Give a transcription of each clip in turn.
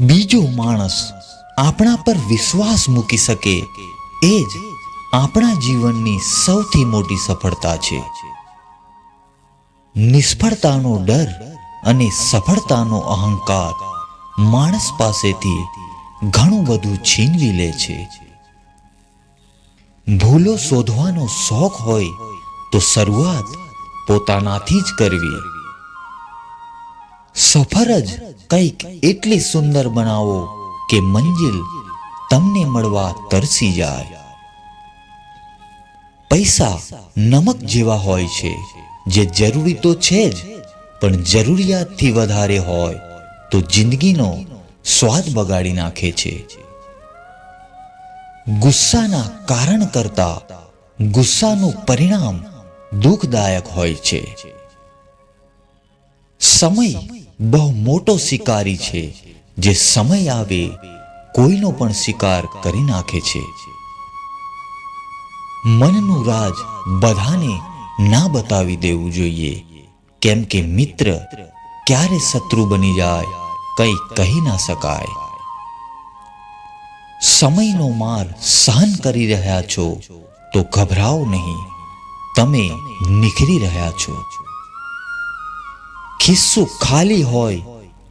બીજો માણસ આપણા પર વિશ્વાસ મૂકી શકે, એ જ આપણા જીવનની સૌથી મોટી સફળતા છે. નિષ્ફળતાનો ડર અને સફળતાનો અહંકાર માણસ પાસેથી ઘણું બધું છીનવી લે છે. ભૂલો શોધવાનો શોખ હોય તો શરૂઆત પોતાનાથી જ કરવી. સફર જ કંઈક એટલી સુંદર બનાવો કે મંજિલ તમને મળવા તરસી જાય. પૈસા નમક જેવા હોય છે, જે જરૂરી તો છે જ, પણ જરૂરિયાતથી વધારે હોય તો જિંદગીનો સ્વાદ બગાડી નાખે છે. ગુસ્સાના કારણ કરતા ગુસ્સાનું પરિણામ દુઃખદાયક હોય છે. સમય બહુ મોટો શિકારી છે, જે સમય આવે કોઈનો પણ શિકાર કરી નાખે છે. મનનું રાજ બધાને ના બતાવી દેવું જોઈએ, કેમ કે મિત્ર ક્યારે શત્રુ બની જાય કંઈ કહી ના શકાય. સમયનો માર સહન કરી રહ્યા છો તો ગભરાઓ નહીં, તમે નિખરી રહ્યા છો. ખિસ્સું ખાલી હોય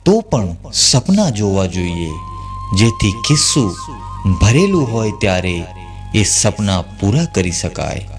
તો પણ સપના જોવા જોઈએ. જેથી ખિસ્સું ભરેલું હોય ત્યારે એ સપના પૂરા કરી શકાય.